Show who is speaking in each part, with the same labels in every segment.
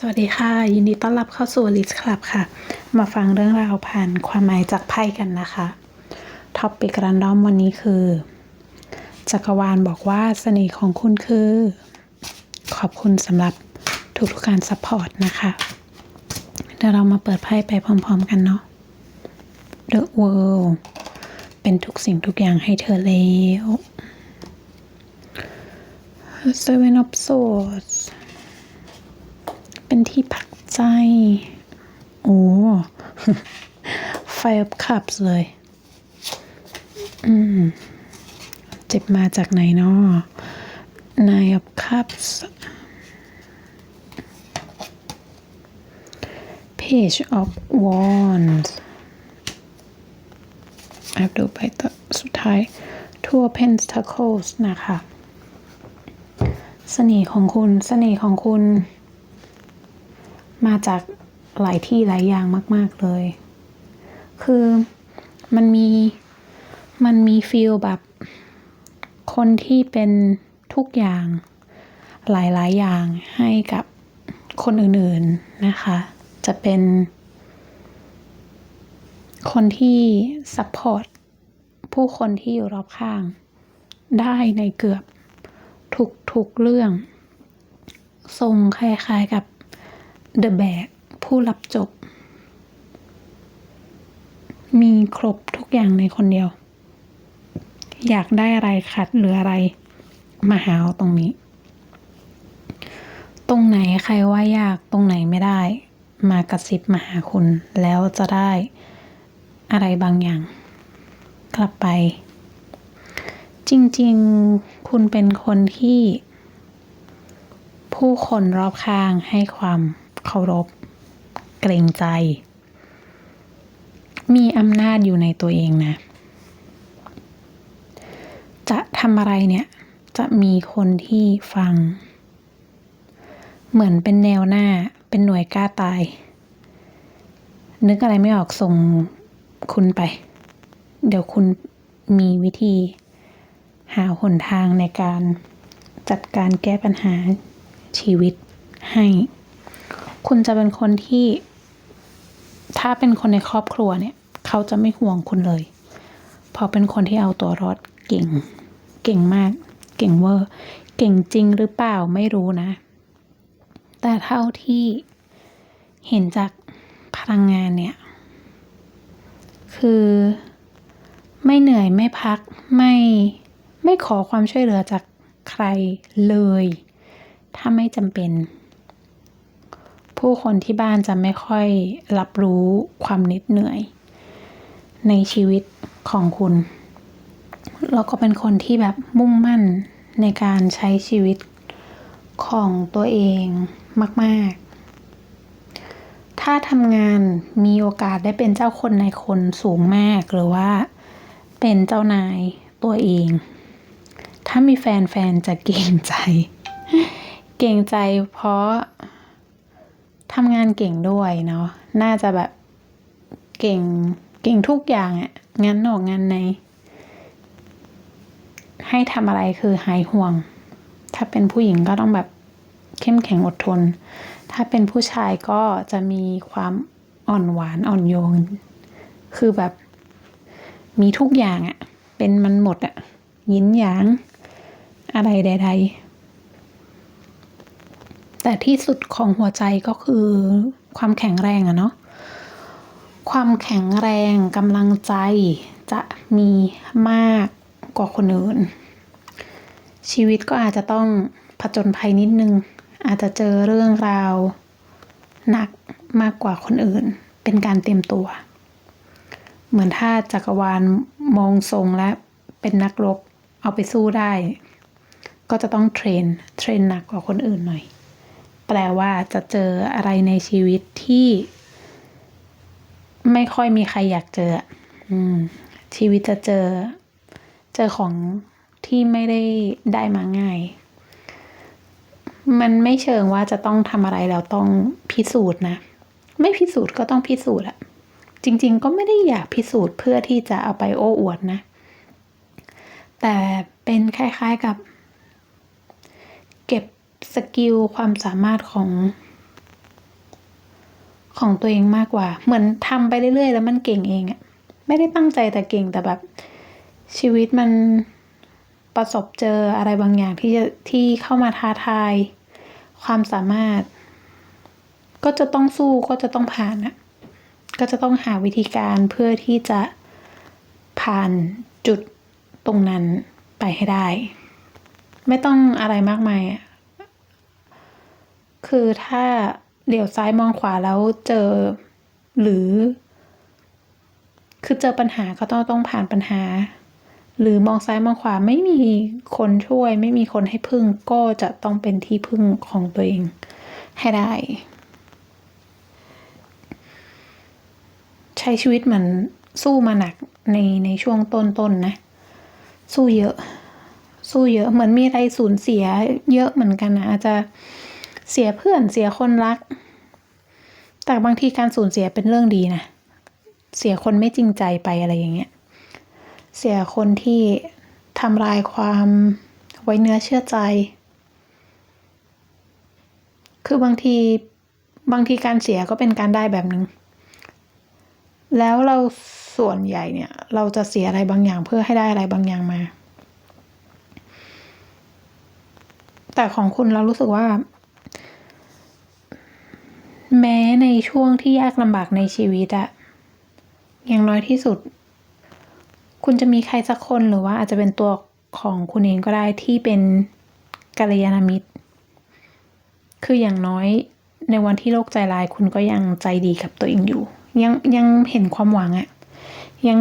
Speaker 1: สวัสดีค่ะ ยินดีต้อนรับเข้าสู่ลิสคลับค่ะ มาฟังเรื่องราวผ่านความหมายจากไพ่กันนะคะท็อปปิกรันดอมวันนี้คือ จักรวาลบอกว่าเสน่ห์ของคุณคือ ขอบคุณสำหรับทุกๆการซัพพอร์ตนะคะ เดี๋ยวเรามาเปิดไพ่ไปพร้อมๆกันเนาะ The World เป็นทุกสิ่งทุกอย่างให้เธอแล้ว Seven of Swords เป็นที่พักใจ โอ้ ไฟอบขับเลย อืม เจ็บมาจากไหนเนาะ Nine of Cups Page of Wands แอบดูไปต่อสุดท้าย Two of Pentacles นะคะ เสน่ห์ของคุณ เสน่ห์ของคุณ มาจากหลายที่หลายอย่างมาก ๆเลย คือมันมีมันมีฟีลแบบ คนที่เป็นทุกอย่างหลาย ๆ อย่างให้กับคนอื่น ๆ นะคะ จะเป็น คนที่ซัพพอร์ตผู้คนที่อยู่รอบข้าง ได้ในเกือบทุก ๆ เรื่อง ทรงคล้าย ๆ กับ The Bag ผู้รับจบ มีครบทุกอย่างในคนเดียว อยากได้อะไรขัดหรืออะไร มาหาเอาตรงนี้ ตรงไหนใครว่ายากตรงไหนไม่ได้ มากระซิบมาหาคุณ แล้วจะได้อะไรบางอย่าง กลับไป จริงๆคุณเป็นคนที่ผู้คนรอบข้างให้ความ เคารพ เกรงใจ มีอำนาจอยู่ในตัวเองนะ จะทำอะไรเนี่ย จะมีคนที่ฟัง เหมือนเป็นแนวหน้าเป็นหน่วยกล้าตาย นึกอะไรไม่ออกส่งคุณไป เดี๋ยวคุณมีวิธี หาหนทางในการจัดการแก้ปัญหาชีวิตให้ คุณจะเป็นคนที่ ถ้าเป็นคนในครอบครัวเนี่ย เขาจะไม่ห่วงคุณเลย เพราะเป็นคนที่เอาตัวรอดเก่ง เก่งมาก เก่งเวอร์ เก่งจริงหรือเปล่าไม่รู้นะ แต่เท่าที่เห็นจากพลังงานเนี่ย คือไม่เหนื่อยไม่พักไม่ไม่ขอความช่วยเหลือจากใครเลย ถ้าไม่จำเป็น ผู้คนที่บ้านจะไม่ค่อยรับรู้ความเหน็ดเหนื่อย ในชีวิตของคุณ แล้วก็เป็นคนที่แบบมุ่งมั่นในการใช้ชีวิตของตัวเองมาก ๆ ถ้าทำงานมีโอกาสได้เป็นเจ้าคนในคนสูงมากหรือว่าเป็นเจ้านายตัวเอง ถ้ามีแฟนแฟนจะเกรงใจ เกรงใจเพราะ ทำงานเก่งด้วยเนาะน่าจะแบบเก่งเก่งทุกอย่างอะงานนอกงานใน ให้ทำอะไรคือหายห่วง ถ้าเป็นผู้หญิงก็ต้องแบบเข้มแข็งอดทน ถ้าเป็นผู้ชายก็จะมีความอ่อนหวานอ่อนโยนคือแบบมีทุกอย่างอะเป็นมันหมดอะยินหยาง อะไรใดๆ แต่ที่สุดของหัวใจก็คือความแข็งแรงอะเนาะความแข็งแรงกำลังใจจะมีมากกว่าคนอื่น ชีวิตก็อาจจะต้องผจญภัยนิดนึง อาจจะเจอเรื่องราว หนักมากกว่าคนอื่น เป็นการเตรียมตัว เหมือนถ้าจักรวาลมองทรงและเป็นนักรบเอาไปสู้ได้ ก็จะต้องเทรน เทรนหนักกว่าคนอื่นหน่อย แปลว่าจะเจออะไรในชีวิตที่ ไม่ค่อยมีใครอยากเจออืมชีวิตจะเจอ เจอของที่ไม่ได้ได้มาง่าย มันไม่เชิงว่าจะต้องทำอะไรแล้วต้องพิสูจน์นะ ไม่พิสูจน์ก็ต้องพิสูจน์อะจริง ๆ ก็ไม่ได้อยากพิสูจน์เพื่อที่จะเอาไปโอ้อวดนะ แต่เป็นคล้าย ๆกับ เก็บ สกิลความสามารถของ ของตัวเองมากกว่า เหมือนทำไปเรื่อยๆ แล้วมันเก่งเองอะไม่ได้ตั้งใจแต่เก่งแต่แบบ ชีวิตมันประสบเจออะไรบางอย่างที่จะที่เข้ามาท้าทาย ความสามารถ ก็จะต้องสู้ก็จะต้องผ่านอะก็จะต้องหาวิธีการเพื่อที่จะผ่านจุดตรงนั้นไปให้ได้ ไม่ต้องอะไรมากมายอะ คือถ้าเดี๋ยวซ้ายมองขวาแล้วเจอหรือ คือเจอปัญหาก็ต้องต้องผ่านปัญหา หรือมองซ้ายมองขวาไม่มีคนช่วย ไม่มีคนให้พึ่งก็จะต้องเป็นที่พึ่งของตัวเองให้ได้ ใช้ชีวิตเหมือนสู้มาหนักในในช่วงต้นๆนนะ สู้เยอะ สู้เยอะเหมือนมีอะไรสูญเสียเยอะเหมือนกันนะอาจจะ เสียเพื่อนเสียคนรัก แต่บางทีการสูญเสียเป็นเรื่องดีนะ เสียคนไม่จริงใจไปอะไรอย่างเงี้ย เสียคนที่ทำลายความไว้เนื้อเชื่อใจ คือบางทีบางทีการเสียก็เป็นการได้แบบหนึ่งแล้วเราส่วนใหญ่เนี่ย เราจะเสียอะไรบางอย่างเพื่อให้ได้อะไรบางอย่างมา แต่ของคุณเรารู้สึกว่า แม้ในช่วงที่ยากลำบากในชีวิตอะอย่างน้อยที่สุด คุณจะมีใครสักคนหรือว่าอาจจะเป็นตัวของคุณเองก็ได้ที่เป็นกัลยาณมิตร คืออย่างน้อยในวันที่โลกใจลายคุณก็ยังใจดีกับตัวเองอยู่ ยังยังเห็นความหวังอะยัง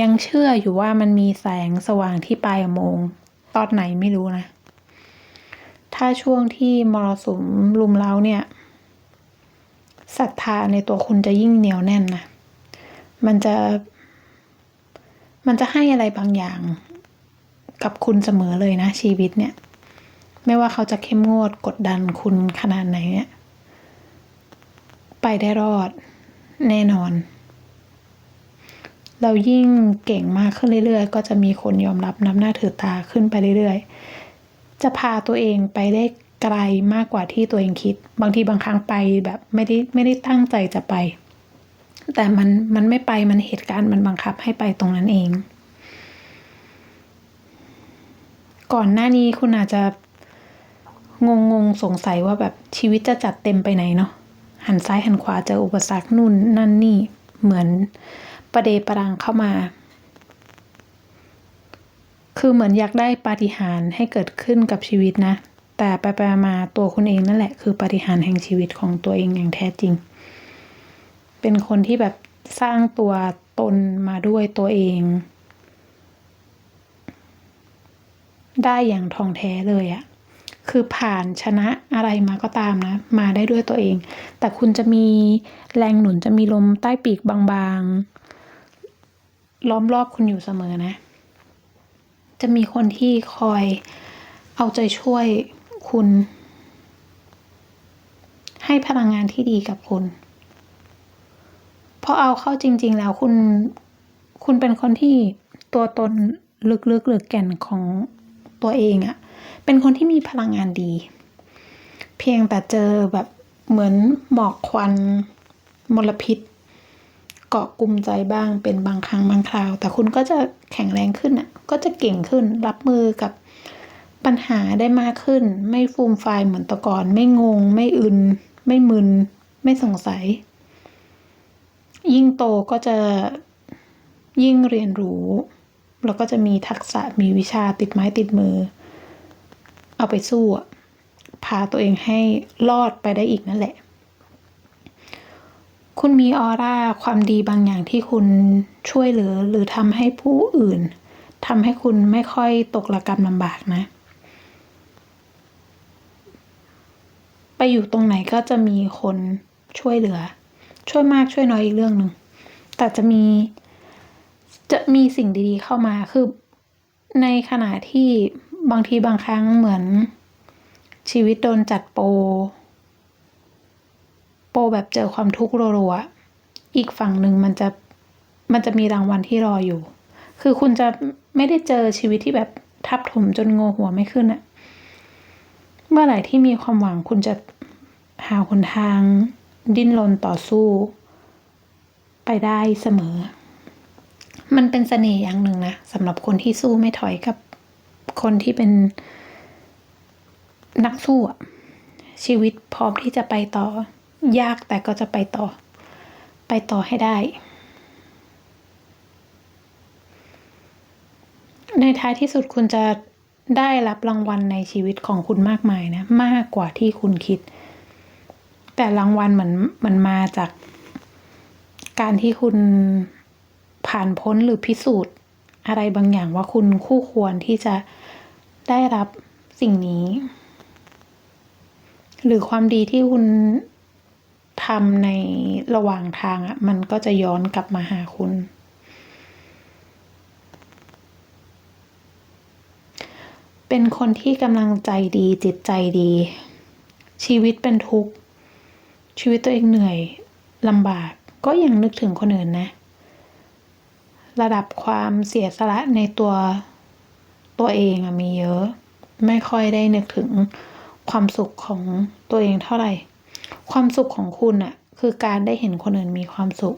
Speaker 1: ยังเชื่ออยู่ว่ามันมีแสงสว่างที่ปลายอุโมงค์ตอนไหนไม่รู้นะ ถ้าช่วงที่มรสุมลุมเล้าเนี่ย ศรัทธาในตัวคุณจะยิ่งเหนียวแน่นนะ มันจะ มันจะให้อะไรบางอย่าง กับคุณเสมอเลยนะ ชีวิตเนี่ย ไม่ว่าเขาจะเข้มงวดกดดันคุณขนาดไหนเนี่ย ไปได้รอดแน่นอน เรายิ่งเก่งมากขึ้นเรื่อยๆ ก็จะมีคนยอมรับนับหน้าถือตาขึ้นไปเรื่อยๆ จะพาตัวเองไปได้ ไกลมากกว่าที่ตัวเองคิด บางทีบางครั้งไปแบบไม่ได้ไม่ได้ตั้งใจจะไป แต่มันมันไม่ไปมันเหตุการณ์มันบังคับให้ไปตรงนั้นเอง ก่อนหน้านี้คุณอาจจะงงงสงสัยว่าแบบชีวิตจะจัดเต็มไปไหนเนาะหันซ้ายหันขวาเจออุปสรรคนู่นนั่นนี่เหมือนประเดประดังเข้ามา คือเหมือนอยากได้ปาฏิหาริย์ให้เกิดขึ้นกับชีวิตนะ แต่ไปไปมาตัวคุณเองนั่นแหละคือปฏิหารแห่งชีวิตของตัวเองอย่างแท้จริง เป็นคนที่แบบสร้างตัวตนมาด้วยตัวเอง ได้อย่างทองแท้เลยอะคือผ่านชนะอะไรมาก็ตามนะ มาได้ด้วยตัวเอง แต่คุณจะมีแรงหนุนจะมีลมใต้ปีกบางๆ ล้อมรอบคุณอยู่เสมอนะ จะมีคนที่คอยเอาใจช่วย คุณ ให้พลังงานที่ดีกับคุณ เพราะเอาเข้าจริง ๆ แล้วคุณ คุณเป็นคนที่ตัวตนลึกๆหรือแก่นของตัวเองอะเป็นคนที่มีพลังงานดี เพียงแต่เจอแบบเหมือนหมอกควันมลพิษ เกาะกลุ่มใจบ้างเป็นบางครั้งบางคราว แต่คุณก็จะแข็งแรงขึ้นอะก็จะเก่งขึ้นรับมือกับ ปัญหาได้มากขึ้น ไม่ฟูมไฟเหมือนตะก่อน ไม่งง ไม่อึน ไม่มึน ไม่สงสัย ยิ่งโตก็จะยิ่งเรียนรู้ แล้วก็จะมีทักษะมีวิชาติดไม้ติดมือ เอาไปสู้พาตัวเองให้รอดไปได้อีกนั่นแหละ คุณมีออร่าความดีบางอย่างที่คุณช่วยเหลือหรือทำให้ผู้อื่นทำให้คุณไม่ค่อยตกระกรรมลำบากนะ ไปอยู่ตรงไหนก็จะมีคนช่วยเหลือ ช่วยมากช่วยน้อยอีกเรื่องหนึ่ง แต่จะมี จะมีสิ่งดีๆเข้ามา คือในขณะที่บางทีบางครั้งเหมือนชีวิตโดนจัดโป โปแบบเจอความทุกข์รัวๆ อีกฝั่งหนึ่งมันจะมันจะมีรางวัลที่รออยู่ คือคุณจะไม่ได้เจอชีวิตที่แบบทับถมจนงอหัวไม่ขึ้นอะ เมื่อไหร่ที่มีความหวังคุณจะหาหนทาง ดิ้นรนต่อสู้ ไปได้เสมอ มันเป็นเสน่ห์อย่างหนึ่งนะสำหรับคนที่สู้ไม่ถอยกับคนที่เป็นนักสู้ชีวิตพร้อมที่จะไปต่อ ยากแต่ก็จะไปต่อ ไปต่อให้ได้ ในท้ายที่สุดคุณจะ ได้รับรางวัลในชีวิตของคุณมากมายนะ มากกว่าที่คุณคิด แต่รางวัลเหมือนมันมาจาก การที่คุณผ่านพ้นหรือพิสูจน์ อะไรบางอย่างว่าคุณคู่ควรที่จะได้รับสิ่งนี้ หรือความดีที่คุณทำในระหว่างทางอะ่ะมันก็จะย้อนกลับมาหาคุณ เป็นคนที่กำลังใจดีจิตใจดี ชีวิตเป็นทุกข์ ชีวิตตัวเองเหนื่อยลำบากก็ยังนึกถึงคนอื่นนะ ระดับความเสียสละในตัวตัวเองมีเยอะ ไม่ค่อยได้นึกถึงความสุขของตัวเองเท่าไหร่ ความสุขของคุณอะคือการได้เห็นคนอื่นมีความสุข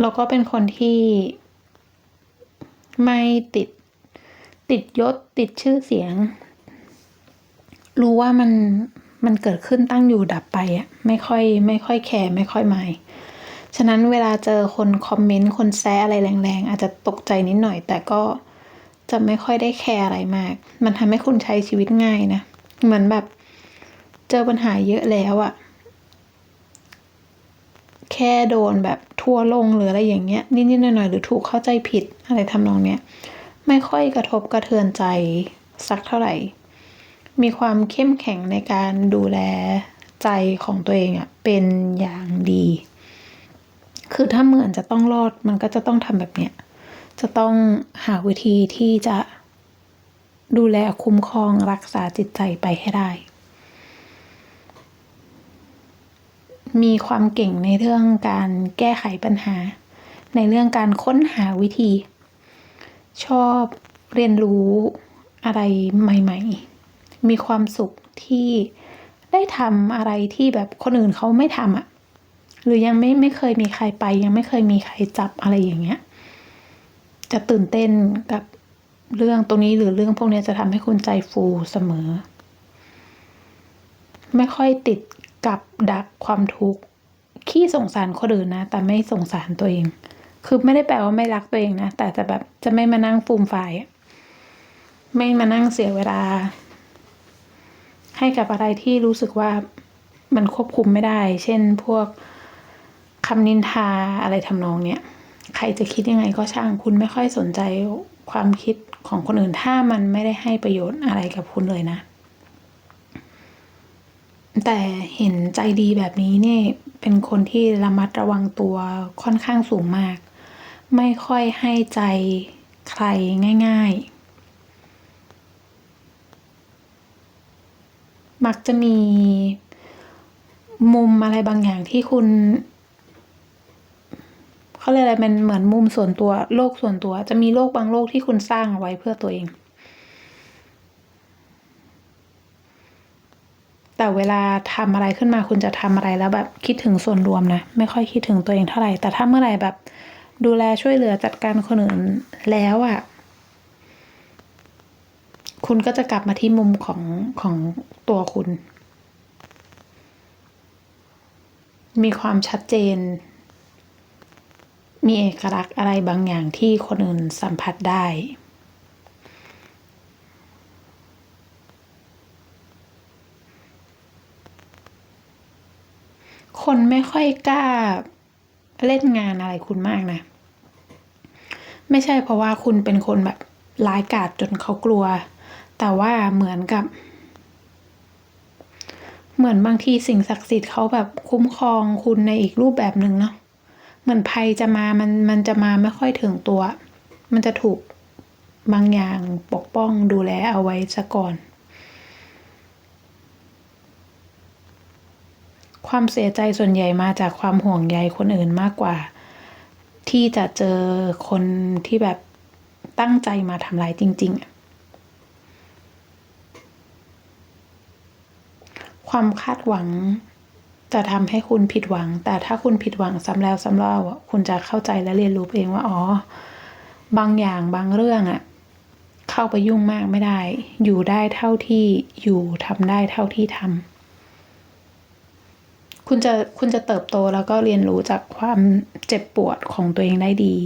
Speaker 1: แล้วก็เป็นคนที่ ไม่ติด ติดยศติดชื่อเสียง รู้ว่ามันมันเกิดขึ้นตั้งอยู่ดับไปอะไม่ค่อยไม่ค่อยแคร์ไม่ค่อยหมายฉะนั้นเวลาเจอคนคอมเมนต์คนแซะอะไรแรงๆ อาจจะตกใจนิดหน่อย แต่ก็จะไม่ค่อยได้แคร์อะไรมาก มันทำให้คุณใช้ชีวิตง่ายนะ เหมือนแบบเจอปัญหาเยอะแล้วอะ แค่โดนแบบทั่วลงหรืออะไรอย่างเงี้ยนิดๆหน่อยๆหรือถูกเข้าใจผิดอะไรทำนองเนี้ยไม่ค่อยกระทบกระเทือนใจสักเท่าไหร่ มีความเข้มแข็งในการดูแลใจของตัวเองอะเป็นอย่างดี คือถ้าเหมือนจะต้องรอดมันก็จะต้องทำแบบเนี้ยจะต้องหาวิธีที่จะดูแลคุ้มครองรักษาจิตใจไปให้ได้ มีความเก่งในเรื่องการแก้ไขปัญหา ในเรื่องการค้นหาวิธี ชอบเรียนรู้อะไรใหม่ ๆ มีความสุขที่ได้ทำอะไรที่แบบคนอื่นเขาไม่ทำอะ่ะ หรือยังไม่ไม่เคยมีใครไป ยังไม่เคยมีใครจับอะไรอย่างเงี้ย จะตื่นเต้นกับเรื่องตรงนี้หรือเรื่องพวกนี้จะทำให้คุณใจฟูเสมอ ไม่ค่อยติด กับดักความทุกข์ขี้สงสารคนอื่นนะ แต่ไม่สงสารตัวเอง คือไม่ได้แปลว่าไม่รักตัวเองนะ แต่จะแบบจะไม่มานั่งฟูมฝ่ายไม่มานั่งเสียเวลา ให้กับอะไรที่รู้สึกว่ามันควบคุมไม่ได้ เช่นพวกคำนินทาอะไรทำนองเนี้ย ใครจะคิดยังไงก็ช่าง คุณไม่ค่อยสนใจความคิดของคนอื่น ถ้ามันไม่ได้ให้ประโยชน์อะไรกับคุณเลยนะ แต่เห็นใจดีแบบนี้เนี่ยเป็นคนที่ระมัดระวังตัวค่อนข้างสูงมาก ไม่ค่อยให้ใจใครง่าย ๆ มักจะมีมุมอะไรบางอย่างที่คุณเขาเรียกอะไรมันเหมือนมุมส่วนตัวโลกส่วนตัว จะมีโลกบางโลกที่คุณสร้างเอาไว้เพื่อตัวเอง แต่เวลาทำอะไรขึ้นมาคุณจะทำอะไรแล้วแบบคิดถึงส่วนรวมนะ ไม่ค่อยคิดถึงตัวเองเท่าไหร่ แต่ถ้าเมื่อไหร่แบบ ดูแลช่วยเหลือจัดการคนอื่นแล้วอะ่ะ คุณก็จะกลับมาที่มุมของของตัวคุณ มีความชัดเจน มีเอกลักษณ์อะไรบางอย่างที่คนอื่นสัมผัสได้ คน ไม่ค่อยกล้าเล่นงานอะไรคุณมากนะ ไม่ใช่เพราะว่าคุณเป็นคนแบบร้ายกาจจนเขากลัว แต่ว่าเหมือนกับ เหมือนบางทีสิ่งศักดิ์สิทธิ์เขาแบบคุ้มครองคุณในอีกรูปแบบหนึ่งเนาะเหมือนภัยจะมามันมันจะมาไม่ค่อยถึงตัว มันจะถูกบางอย่างปกป้องดูแลเอาไว้ซะก่อน ความเสียใจส่วนใหญ่มาจากความห่วงใยคนอื่นมากกว่า ที่จะเจอคนที่แบบตั้งใจมาทำร้ายจริง ๆ ความคาดหวังจะทำให้คุณผิดหวัง แต่ถ้าคุณผิดหวังซ้ำแล้วซ้ำเล่าคุณจะเข้าใจและเรียนรู้เองว่าอ๋อ บางอย่างบางเรื่องอะเข้าไปยุ่งมากไม่ได้ อยู่ได้เท่าที่อยู่ทำได้เท่าที่ทำ คุณจะคุณจะเติบโตแล้วก็เรียนรู้จากความเจ็บปวดของตัวเองได้ดี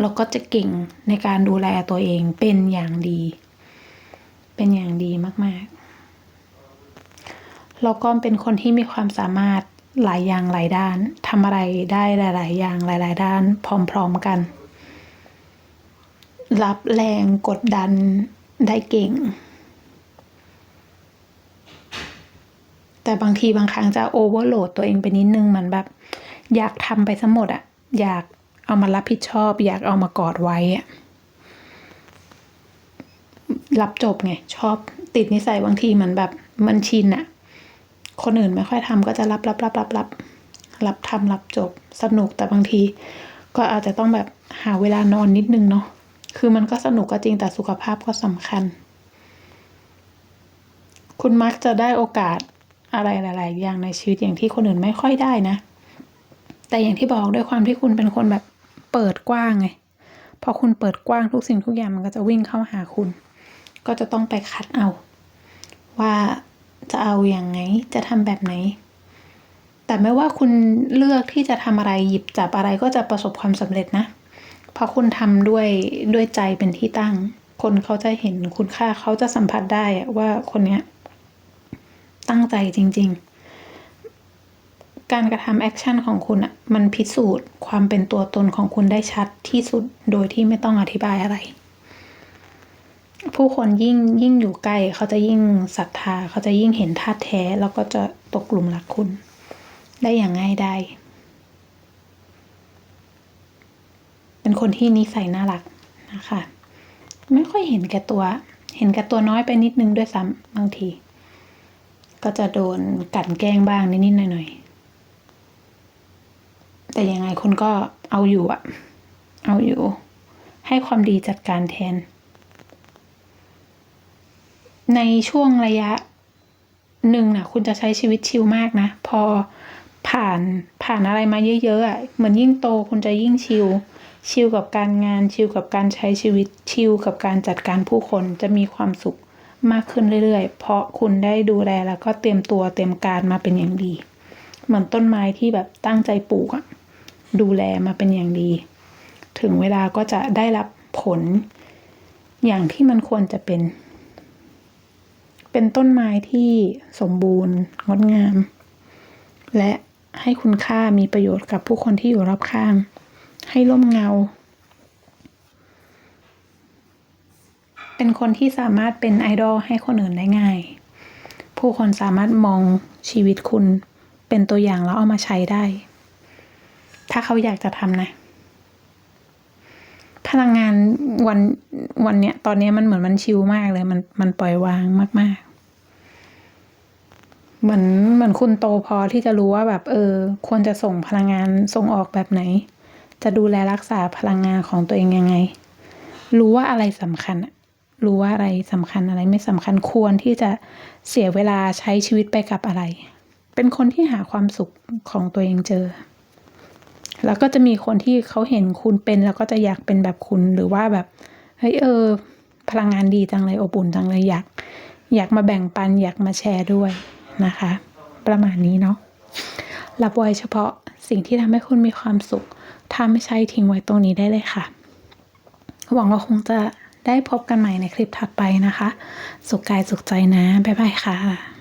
Speaker 1: แล้วก็จะเก่งในการดูแลตัวเองเป็นอย่างดี เป็นอย่างดีมากๆแล้วก็เป็นคนที่มีความสามารถหลายอย่างหลายด้านทำอะไรได้หลาย ๆ อย่างหลาย ๆ ด้าน พร้อม ๆ กัน รับแรงกดดันได้เก่ง แต่บางทีบางครั้งจะโอเวอร์โหลดตัวเองไปนิดนึงเหมือนแบบ อยากทำไปทั้งหมดอะอยากเอามารับผิดชอบ อยากเอามากอดไว้อะรับจบไง ชอบติดนิสัยบางทีเหมือนแบบมันชินอะคนอื่นไม่ค่อยทำก็จะรับรับรับรับรับรับทำรับจบสนุกแต่บางที ก็อาจจะต้องแบบหาเวลานอนนิดนึงเนาะคือมันก็สนุกก็จริงแต่สุขภาพก็สำคัญ คุณมักจะได้โอกาส อะไรหลาย ๆ อย่างในชีวิตอย่างที่คนอื่นไม่ค่อยได้นะ แต่อย่างที่บอกด้วยความที่คุณเป็นคนแบบเปิดกว้างไงพอคุณเปิดกว้างทุกสิ่งทุกอย่างมันก็จะวิ่งเข้าหาคุณ ก็จะต้องไปคัดเอา ว่าจะเอาอย่างไงจะทำแบบไหน แต่ไม่ว่าคุณเลือกที่จะทำอะไรหยิบจับอะไรก็จะประสบความสำเร็จนะเพราะคุณทำด้วยด้วยใจเป็นที่ตั้ง คนเขาจะเห็นคุณค่าเขาจะสัมผัสได้อะว่าคนเนี้ย ตั้งใจจริง ๆ การกระทำแอคชั่นของคุณอะมันพิสูจน์ความเป็นตัวตนของคุณได้ชัดที่สุดโดยที่ไม่ต้องอธิบายอะไร ผู้คนยิ่งยิ่งอยู่ใกล้เขาจะยิ่งศรัทธา เขาจะยิ่งเห็นท่าแท้ แล้วก็จะตกกลุ่มรักคุณ ได้อย่างง่ายได้เป็นคนที่นิสัยน่ารักนะคะ ไม่ค่อยเห็นแก่ตัว เห็นแก่ตัวน้อยไปนิดนึงด้วยซ้ำบางที ก็จะโดนกลั่นแกล้งบ้างนิดๆหน่อยๆ แต่ยังไงคุณก็เอาอยู่อะเอาอยู่ ให้ความดีจัดการแทน ในช่วงระยะหนึ่งนะคุณจะใช้ชีวิตชิลมากนะ พอผ่านผ่านอะไรมาเยอะๆอะเหมือนยิ่งโตคุณจะยิ่งชิลชิลกับการงานชิลกับการใช้ชีวิตชิลกับการจัดการผู้คนจะมีความสุข มากขึ้นเรื่อยๆ เพราะคุณได้ดูแลแล้วก็เตรียมตัวเตรียมการมาเป็นอย่างดี เหมือนต้นไม้ที่แบบตั้งใจปลูกอะดูแลมาเป็นอย่างดี ถึงเวลาก็จะได้รับผลอย่างที่มันควรจะเป็น เป็นต้นไม้ที่สมบูรณ์งดงาม และให้คุณค่ามีประโยชน์กับผู้คนที่อยู่รอบข้าง ให้ร่มเงา เป็นคนที่สามารถเป็นไอดอลให้คนอื่นได้ง่าย ผู้คนสามารถมองชีวิตคุณเป็นตัวอย่างแล้วเอามาใช้ได้ ถ้าเขาอยากจะทำนะ พลังงานวันวันเนี้ย ตอนเนี้ยมันเหมือนมันชิลมากเลย มันมันปล่อยวางมากๆ เหมือนเหมือนคุณโตพอที่จะรู้ว่าแบบ เออ ควรจะส่งพลังงานส่งออกแบบไหน จะดูแลรักษาพลังงานของตัวเองยังไงรู้ว่าอะไรสำคัญอะ รู้ว่าอะไรสำคัญอะไรไม่สำคัญควรที่จะเสียเวลาใช้ชีวิตไปกับอะไร เป็นคนที่หาความสุขของตัวเองเจอ แล้วก็จะมีคนที่เขาเห็นคุณเป็น แล้วก็จะอยากเป็นแบบคุณหรือว่าแบบเฮ้ยเออ พลังงานดีจังเลยอบอุ่นจังเลยอยากอยากมาแบ่งปันอยากมาแชร์ด้วยนะคะ ประมาณนี้เนาะรับไว้เฉพาะสิ่งที่ทำให้คุณมีความสุขถ้าไม่ใช่ทิ้งไว้ตรงนี้ได้เลยค่ะ หวังว่าคงจะ ได้พบกันใหม่ในคลิปถัดไปนะคะ สุขกายสุขใจนะ บ๊ายบายค่ะ